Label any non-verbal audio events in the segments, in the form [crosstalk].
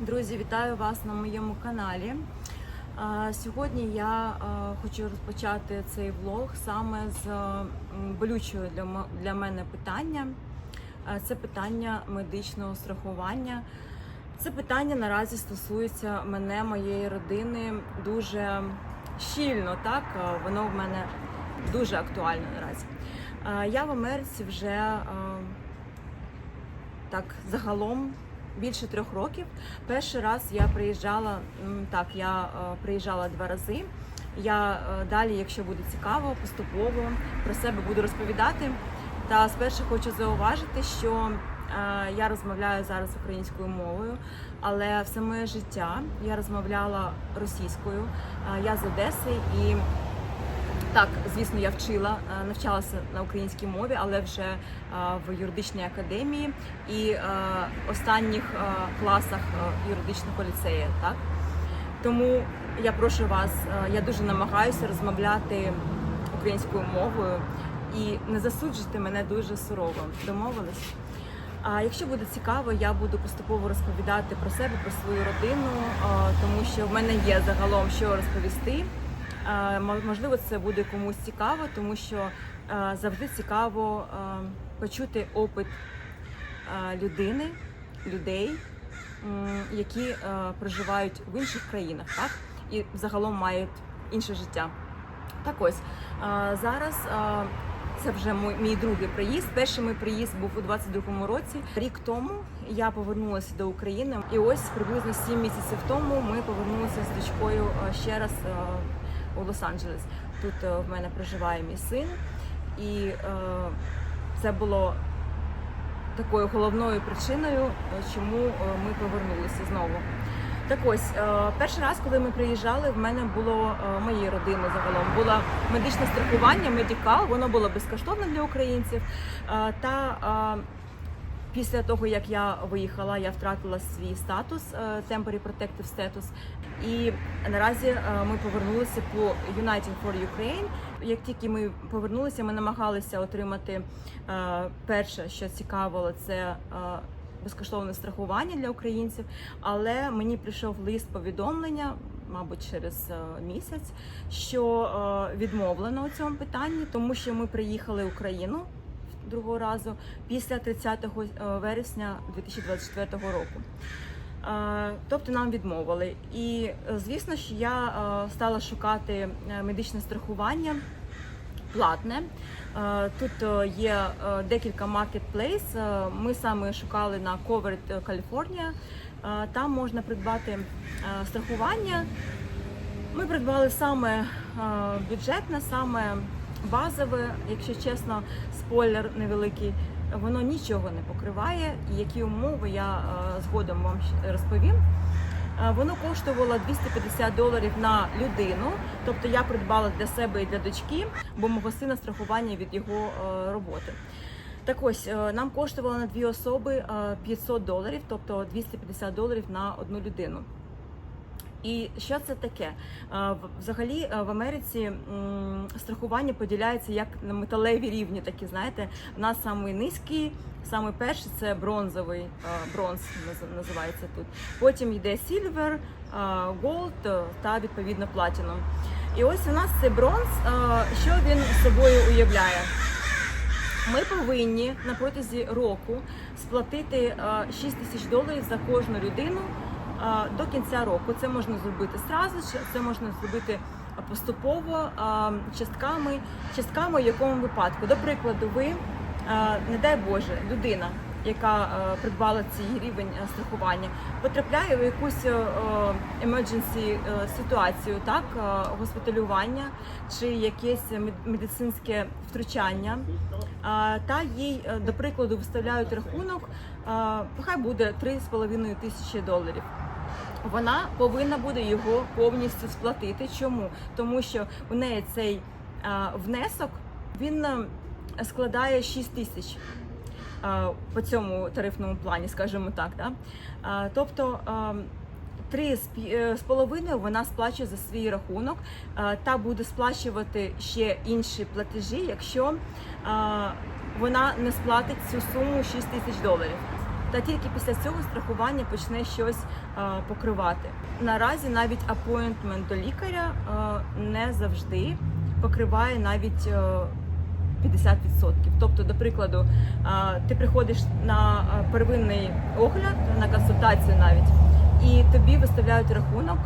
Друзі, вітаю вас на моєму каналі. Сьогодні я хочу розпочати цей влог саме з болючого для мене питання. Це питання медичного страхування. Це питання наразі стосується мене, моєї родини дуже щільно. Так воно в мене дуже актуально наразі. Я в Америці вже так загалом більше трьох років. Перший раз я приїжджала так, я е, приїжджала два рази. Я е, далі, якщо буде цікаво, поступово про себе буду розповідати. Та спершу хочу зауважити, що е, я розмовляю зараз українською мовою, але все моє життя я розмовляла російською. Я з Одеси і так, звісно, я вчила, е, навчалася на українській мові, але вже е, в юридичній академії і е, останніх класах юридичного ліцею. Так тому я прошу вас, я дуже намагаюся розмовляти українською мовою і не засуджуйте мене дуже сурово. Домовились? А якщо буде цікаво, я буду поступово розповідати про себе, про свою родину, тому що в мене є загалом що розповісти. Е, Можливо, це буде комусь цікаво, тому що е, завжди цікаво е, почути опит людини, людей, які проживають в інших країнах, так і загалом мають інше життя. Так ось зараз. Це вже мій, другий приїзд. Перший мій приїзд був у 22-му році. Рік тому я повернулася до України, і ось приблизно 7 місяців тому ми повернулися з дочкою ще раз у Лос-Анджелес. Тут е, в мене проживає мій син, і е, це було такою головною причиною, е, чому ми повернулися знову. Так ось, перший раз, коли ми приїжджали, в мене було моєї родини загалом було медичне страхування, медикал, воно було безкоштовне для українців. Та після того, як я виїхала, я втратила свій статус е, Temporary Protective Status. І наразі е, ми повернулися по Uniting for Ukraine. Як тільки ми повернулися, ми намагалися отримати е, перше, що цікавило, це безкоштовне страхування для українців. Але мені прийшов лист повідомлення, мабуть, через місяць, що відмовлено у цьому питанні, тому що ми приїхали в Україну другого разу після 30 вересня 2024 року. Е, Тобто нам відмовили. І е, звісно, що я е, стала шукати е, медичне страхування платне. Е, Тут е, є е, декілька маркетплейс. Е, Ми саме шукали на Covered California. Е, Там можна придбати е, страхування. Ми придбали саме е, бюджетне, саме базове, якщо чесно, спойлер невеликий. Воно нічого не покриває, і які умови я е, згодом вам розповім. Е, Воно коштувало 250 доларів на людину. Тобто я придбала для себе і для дочки, бо мого сина страхування від його е, роботи. Так ось нам коштувало на дві особи е, 500 доларів, тобто 250 доларів на одну людину. І що це таке? Е, Взагалі е, в Америці страхування поділяється як на металеві рівні, такі знаєте. У нас самий низький, самий перший це бронзовий, е, бронз називається тут. Потім йде сільвер, голд та відповідно платінум. І ось у нас цей бронз, що він собою уявляє. Ми повинні на протязі року сплатити е, 6 тисяч доларів за кожну людину до кінця року. Це можна зробити зразу, це можна зробити поступово частками, частками в якому випадку. До прикладу, ви, не дай Боже, людина. Яка придбала цей рівень страхування, потрапляє в якусь emergency ситуацію, так госпіталювання чи якесь мед- медицинське втручання, та їй, до прикладу, виставляють рахунок, хай буде 3,5 тисячі доларів. Вона повинна буде його повністю сплатити. Чому? Тому що у неї цей а, внесок він е, складає 6 тисяч по цьому тарифному плані, скажімо так. Да? Тобто Три е, з половиною вона сплачує за свій рахунок та буде сплачувати ще інші платежі, якщо вона не сплатить цю суму 6 тисяч доларів. Та тільки після цього страхування почне щось е, покривати. Наразі навіть апойнтмент до лікаря е, не завжди покриває навіть. е, 50%. Тобто, до прикладу, ти приходиш на первинний огляд, на консультацію навіть, і тобі виставляють рахунок,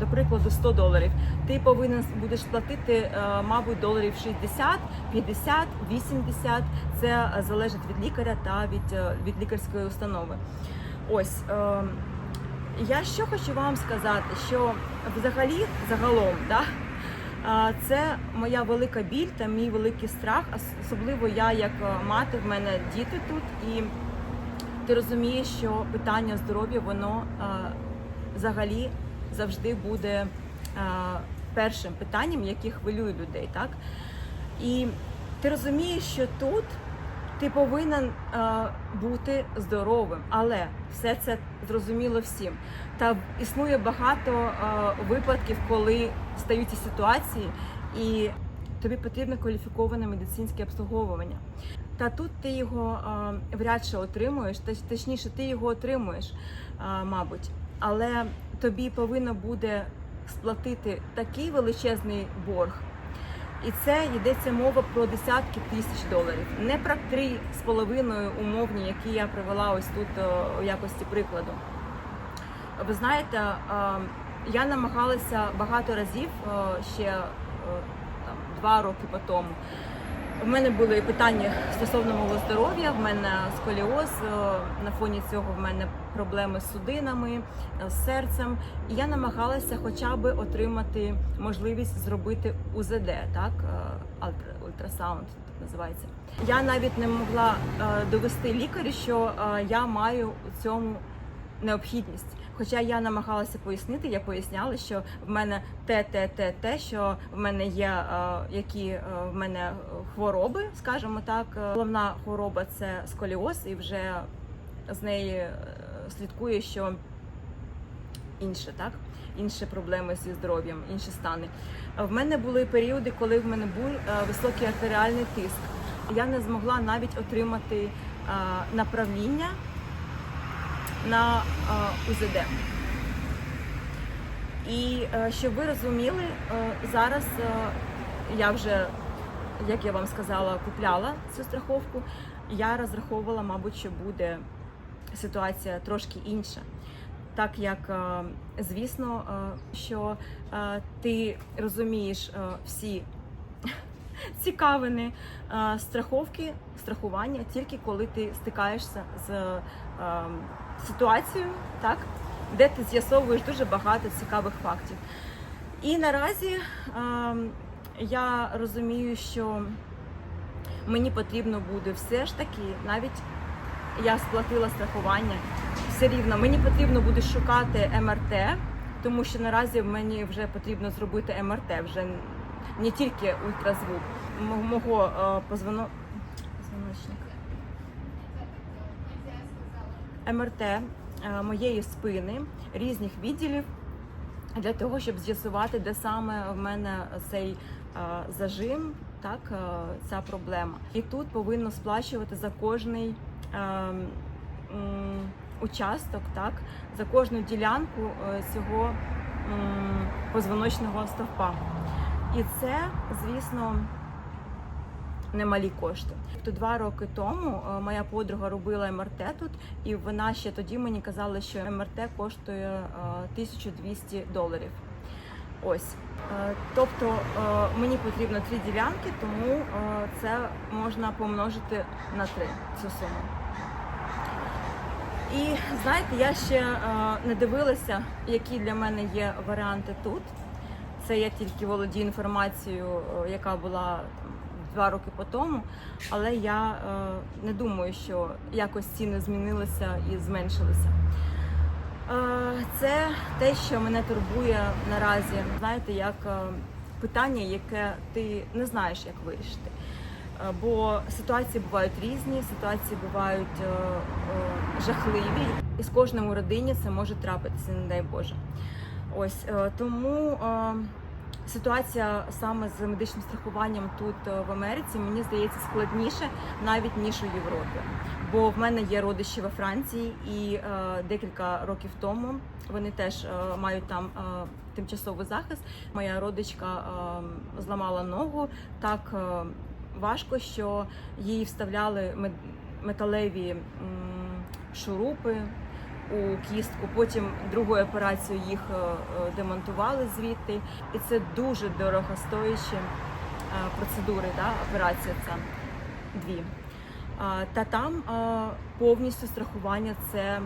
до прикладу, 100 доларів. Ти повинен будеш платити, мабуть, доларів 60, 50, 80. Це залежить від лікаря та від, е, від лікарської установи. Ось. е, Я що хочу вам сказати, що взагалі загалом, да, Це моя велика біль та мій великий страх, особливо я як е, мати, в мене діти тут, і ти розумієш, що питання здоров'я воно е, взагалі завжди буде е, першим питанням, яке хвилює людей. Так? І ти розумієш, що тут ти повинен е, бути здоровим, але все це зрозуміло всім. Та існує багато е, випадків, коли стають ці ситуації, і тобі потрібно кваліфіковане медицинське обслуговування. Та тут ти його вряд чи отримуєш, точніше, ти його отримуєш, мабуть, але тобі повинно буде сплатити такий величезний борг. І це йдеться мова про десятки тисяч доларів, не про три з половиною умовні, які я привела ось тут у якості прикладу. Ви знаєте, я намагалася багато разів ще там, два роки по тому. У мене були питання стосовно мого здоров'я, в мене сколіоз, е, на фоні цього в мене проблеми з судинами, е, з серцем. І я намагалася хоча б отримати можливість зробити УЗД, так, е, ультрасаунд називається. Я навіть не могла довести лікарю, що я маю у цьому необхідність. Хоча я намагалася пояснити, я поясняла, що в мене те, те, те, те, що в мене є е, які е, в мене хвороби, скажімо так. Е, Головна хвороба це сколіоз, і вже з неї слідкує, що інше, так? Інші проблеми зі здоров'ям, інші стани. В мене були періоди, коли в мене був високий артеріальний тиск. Я не змогла навіть отримати направління на УЗД. І е, щоб ви розуміли, е, зараз е, я вже, як я вам сказала, купляла цю страховку. Я розраховувала, мабуть, що буде ситуація трошки інша. Так як, звісно, що ти розумієш всі [laughs] цікавини е, страховки, страхування тільки коли ти стикаєшся з е, ситуацією, так, де ти з'ясовуєш дуже багато цікавих фактів. І наразі е, я розумію, що мені потрібно буде все ж таки, навіть я сплатила страхування, все рівно мені потрібно буде шукати МРТ, тому що наразі мені вже потрібно зробити МРТ, вже не тільки ультразвук мого е, позвоно... позвоночника. МРТ е, моєї спини, різних відділів для того, щоб з'ясувати, де саме в мене цей е, зажим, так, ця проблема. І тут повинно сплачувати за кожний участок, так, за кожну ділянку цього позвоночного стовпа. І це, звісно, немалі кошти. Тобто два роки тому е, моя подруга робила МРТ тут, і вона ще тоді мені казала, що МРТ коштує е, 1200 доларів. Ось. Е, Тобто е, мені потрібно три ділянки, тому е, це можна помножити на три цю суму. І знаєте, я ще е, не дивилася, які для мене є варіанти тут. Це я тільки володію інформацією, е, яка була два роки по тому, але я е, не думаю, що якось ціни змінилися і зменшилися. Е, Це те, що мене турбує наразі. Знаєте, як питання, яке ти не знаєш, як вирішити. Бо ситуації бувають різні, ситуації бувають жахливі, і з кожним у родині це може трапитися, не дай Боже. Ось тому ситуація саме з медичним страхуванням тут е, в Америці мені здається складніше навіть ніж у Європі. бо в мене є родичі во Франції, і е, декілька років тому вони теж е, мають там е, тимчасовий захист. Моя родичка е, зламала ногу так е, важко, що їй вставляли металеві м, шурупи у кістку. Потім другою операцією їх е, е, демонтували звідти, і це дуже дорогостоящі е, процедури. Да? Операція ця дві. Та там повністю страхування це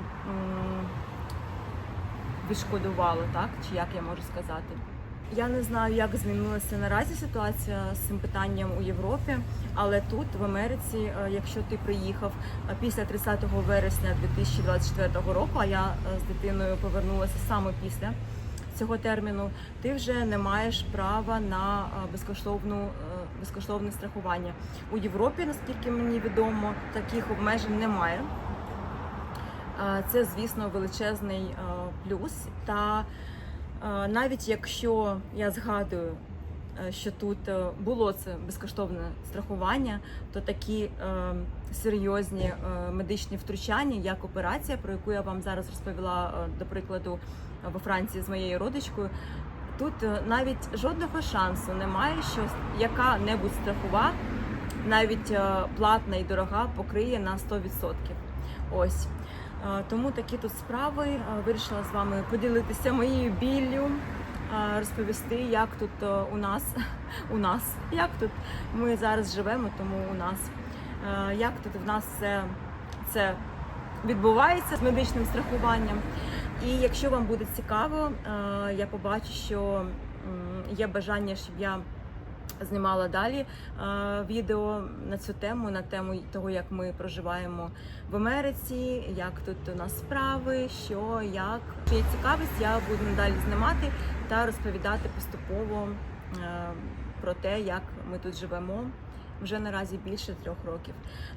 відшкодувало, так? Чи як я можу сказати? Я не знаю, як змінилася наразі ситуація з цим питанням у Європі, але тут, в Америці, е, якщо ти приїхав е, після 30 вересня 2024 року, а я е, з дитиною повернулася саме після цього терміну, ти вже не маєш права на безкоштовну безкоштовне страхування. У Європі, наскільки мені відомо, таких обмежень немає. Це, звісно, величезний плюс. Та навіть якщо я згадую, е, що тут е, було це безкоштовне страхування, то такі е, серйозні медичні втручання, як операція, про яку я вам зараз розповіла, до прикладу, во Франції з моєю родичкою. Тут навіть жодного шансу немає, що яка-небудь страхова, навіть платна і дорога, покриє на 100%. Ось. Тому такі тут справи. Вирішила з вами поділитися моєю біллю, розповісти, як тут е, у нас, [laughs] у нас, як тут ми зараз живемо, тому у нас, е, як тут в нас це, це відбувається з медичним страхуванням. І якщо вам буде цікаво, е, я побачу, що є бажання, щоб я знімала далі е, відео на цю тему, на тему того, як ми проживаємо в Америці, як тут у нас справи, що як. Якщо є цікавість, я буду надалі знімати та розповідати поступово е, про те, як ми тут живемо вже наразі більше трьох років.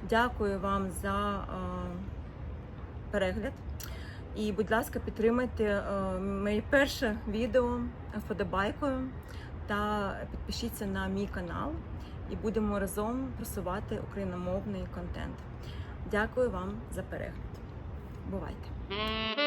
Дякую вам за е, перегляд. І, будь ласка, підтримайте е, моє перше відео вподобайкою та підпишіться на мій канал і будемо разом просувати україномовний контент. Дякую вам за перегляд. Бувайте!